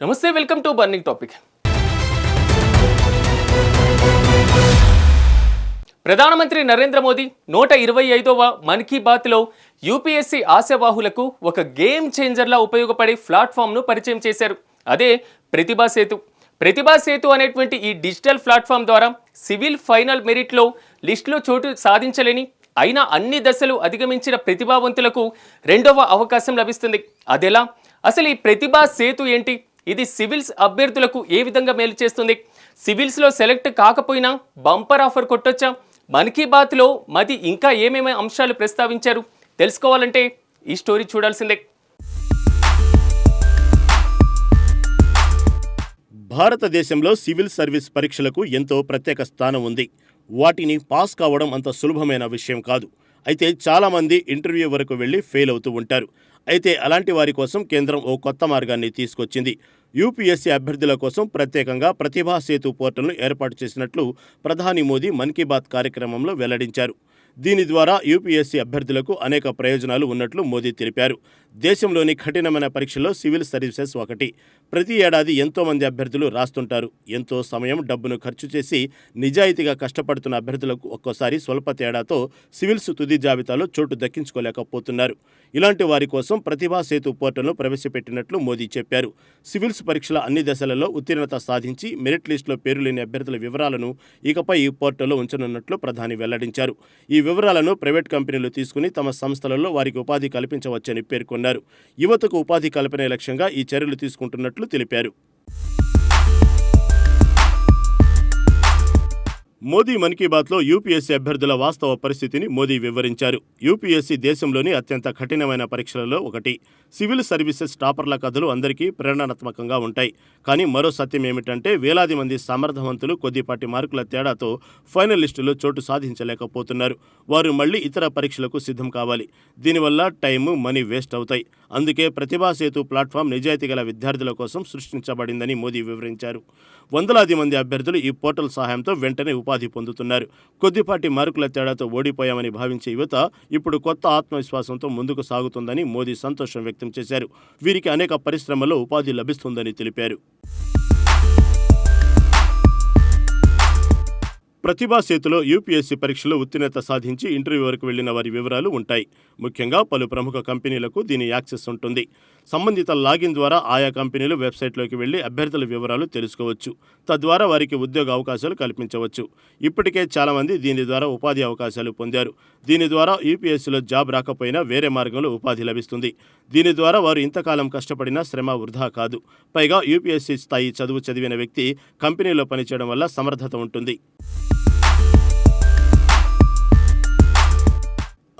నమస్తే welcome to burning topic ప్రధానమంత్రి నరేంద్ర మోదీ నూట ఇరవై ఐదవ మన్ కీ బాత్లో యూపీఎస్సీ ఆశావాహులకు ఒక గేమ్ చేంజర్లా ఉపయోగపడే ప్లాట్ఫామ్ను పరిచయం చేశారు. అదే ప్రతిభా సేతు. ప్రతిభా సేతు అనేటువంటి ఈ డిజిటల్ ప్లాట్ఫామ్ ద్వారా సివిల్ ఫైనల్ మెరిట్లో లిస్టులో చోటు సాధించలేని అయినా అన్ని దశలు అధిగమించిన ప్రతిభావంతులకు రెండవ అవకాశం లభిస్తుంది. అదెలా? అసలు ఈ ప్రతిభా సేతు ఏంటి? ఇది సివిల్స్ అభ్యర్థులకు ఏ విధంగా మేలు చేస్తుంది? సివిల్స్లో సెలెక్ట్ కాకపోయినా బంపర్ ఆఫర్ కొట్టొచ్చా? మన్ కీ బాత్లో మది ఇంకా ఏమేమి అంశాలు ప్రస్తావించారు? తెలుసుకోవాలంటే ఈ స్టోరీ చూడాల్సిందే. భారతదేశంలో సివిల్ సర్వీస్ పరీక్షలకు ఎంతో ప్రత్యేక స్థానం ఉంది. వాటిని పాస్ కావడం అంత సులభమైన విషయం కాదు. అయితే చాలామంది ఇంటర్వ్యూ వరకు వెళ్ళి ఫెయిల్ అవుతూ ఉంటారు. అయితే అలాంటి వారి కోసం కేంద్రం ఓ కొత్త మార్గాన్ని తీసుకొచ్చింది. యూపీఎస్సీ అభ్యర్థుల కోసం ప్రత్యేకంగా ప్రతిభా సేతు పోర్టల్ను ఏర్పాటు చేసినట్లు ప్రధాని మోదీ మన్ కీ బాత్ కార్యక్రమంలో వెల్లడించారు. దీని ద్వారా యూపీఎస్సీ అభ్యర్థులకు అనేక ప్రయోజనాలు ఉన్నట్లు మోదీ తెలిపారు. దేశంలోని కఠినమైన పరీక్షల్లో సివిల్ సర్వీసెస్ ఒకటి. ప్రతి ఏడాది ఎంతోమంది అభ్యర్థులు రాస్తుంటారు. ఎంతో సమయం డబ్బును ఖర్చు చేసి నిజాయితీగా కష్టపడుతున్న అభ్యర్థులకు ఒక్కోసారి స్వల్ప తేడాతో సివిల్స్ తుది జాబితాలో చోటు దక్కించుకోలేకపోతున్నారు. ఇలాంటి వారి కోసం ప్రతిభా సేతు పోర్టల్ను ప్రవేశపెట్టినట్లు మోదీ చెప్పారు. సివిల్స్ పరీక్షల అన్ని దశలలో ఉత్తీర్ణత సాధించి మెరిట్ లిస్టులో పేరు లేని అభ్యర్థుల వివరాలను ఇకపై ఈ పోర్టల్లో ఉంచనున్నట్లు ప్రధాని వెల్లడించారు. ఈ వివరాలను ప్రైవేట్ కంపెనీలు తీసుకుని తమ సంస్థలలో వారికి ఉపాధి కల్పించవచ్చని పేర్కొన్నారు. యువతకు ఉపాధి కల్పనే లక్ష్యంగా ఈ చర్యలు తీసుకుంటున్నట్లు తెలిపారు. మోదీ మన్ కీ బాత్లో యూపీఎస్సీ అభ్యర్థుల వాస్తవ పరిస్థితిని మోదీ వివరించారు. యూపీఎస్సీ దేశంలోని అత్యంత కఠినమైన పరీక్షలలో ఒకటి. సివిల్ సర్వీసెస్ టాపర్ల కథలు అందరికీ ప్రేరణాత్మకంగా ఉంటాయి. కానీ మరో సత్యం ఏమిటంటే వేలాది మంది సమర్థవంతులు కొద్దిపాటి మార్కుల తేడాతో ఫైనల్ లిస్టులో చోటు సాధించలేకపోతున్నారు. వారు మళ్ళీ ఇతర పరీక్షలకు సిద్ధం కావాలి. దీనివల్ల టైము మనీ వేస్ట్ అవుతాయి. అందుకే ప్రతిభాసేతు ప్లాట్ఫామ్ నిజాయితీ గల విద్యార్థుల కోసం సృష్టించబడిందని మోదీ వివరించారు. వందలాది మంది అభ్యర్థులు ఈ పోర్టల్ సహాయంతో వెంటనే ఉపాధి పొందుతున్నారు. కొద్దిపాటి మార్కుల తేడాతో ఓడిపోయామని భావించే యువత ఇప్పుడు కొత్త ఆత్మవిశ్వాసంతో ముందుకు సాగుతుందని మోదీ సంతోషం వ్యక్తం చేశారు. వీరికి అనేక పరిశ్రమల్లో ఉపాధి లభిస్తుందని తెలిపారు. ప్రతిభా సేతులో యూపీఎస్సీ పరీక్షలో ఉత్తీర్ణత సాధించి ఇంటర్వ్యూ వరకు వెళ్ళిన వారి వివరాలు ఉంటాయి. ముఖ్యంగా పలు ప్రముఖ కంపెనీలకు దీని యాక్సెస్ ఉంటుంది. సంబంధిత లాగిన్ ద్వారా ఆయా కంపెనీలు వెబ్సైట్లోకి వెళ్ళి అభ్యర్థుల వివరాలు తెలుసుకోవచ్చు. తద్వారా వారికి ఉద్యోగ అవకాశాలు కల్పించవచ్చు. ఇప్పటికే చాలామంది దీని ద్వారా ఉపాధి అవకాశాలు పొందారు. దీని ద్వారా యూపీఎస్సీలో జాబ్ రాకపోయినా వేరే మార్గంలో ఉపాధి లభిస్తుంది. దీని ద్వారా వారు ఇంతకాలం కష్టపడినా శ్రమ వృధా కాదు. పైగా యూపీఎస్సీ స్థాయి చదువు చదివిన వ్యక్తి కంపెనీలో పనిచేయడం వల్ల సమర్థత ఉంటుంది.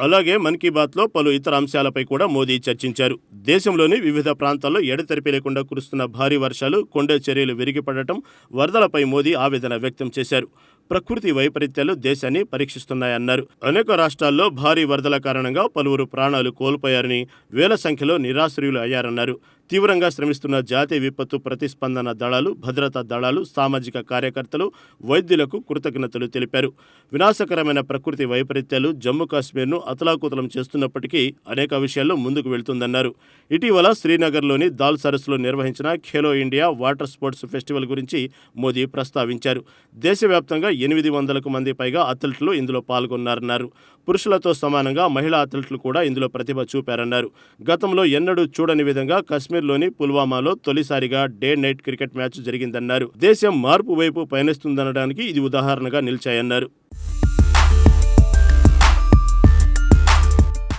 అలాగే మన్ కీ బాత్లో పలు ఇతర అంశాలపై కూడా మోదీ చర్చించారు. దేశంలోని వివిధ ప్రాంతాల్లో ఎడతెరిపి లేకుండా కురుస్తున్న భారీ వర్షాలు కొండ చర్యలు విరిగిపడటం వరదలపై మోదీ ఆవేదన వ్యక్తం చేశారు. ప్రకృతి వైపరీత్యాలు దేశాన్ని పరీక్షిస్తున్నాయన్నారు. అనేక రాష్ట్రాల్లో భారీ వరదల కారణంగా పలువురు ప్రాణాలు కోల్పోయారని వేల సంఖ్యలో నిరాశ్రయులు అయ్యారన్నారు. తీవ్రంగా శ్రమిస్తున్న జాతీయ విపత్తు ప్రతిస్పందన దళాలు భద్రతా దళాలు సామాజిక కార్యకర్తలు వైద్యులకు కృతజ్ఞతలు తెలిపారు. వినాశకరమైన ప్రకృతి వైపరీత్యాలు జమ్మూ కాశ్మీర్ను అతలాకుతలం చేస్తున్నప్పటికీ అనేక విషయాల్లో ముందుకు వెళ్తుందన్నారు. ఇటీవల శ్రీనగర్లోని దాల్ సరస్సులో నిర్వహించిన Khelo India water sports festival గురించి మోదీ ప్రస్తావించారు. దేశవ్యాప్తంగా ఎనిమిది వందలకు మంది పైగా అథ్లెట్లు ఇందులో పాల్గొన్నారన్నారు. పురుషులతో సమానంగా మహిళా అథ్లెట్లు కూడా ఇందులో ప్రతిభ చూపారన్నారు. గతంలో ఎన్నడూ చూడని విధంగా కాశ్మీర్లోని పుల్వామాలో తొలిసారిగా డే నైట్ క్రికెట్ మ్యాచ్ జరిగిందన్నారు. దేశం మార్పు వైపు పయనిస్తుందనడానికి ఇది ఉదాహరణగా నిలిచాయన్నారు.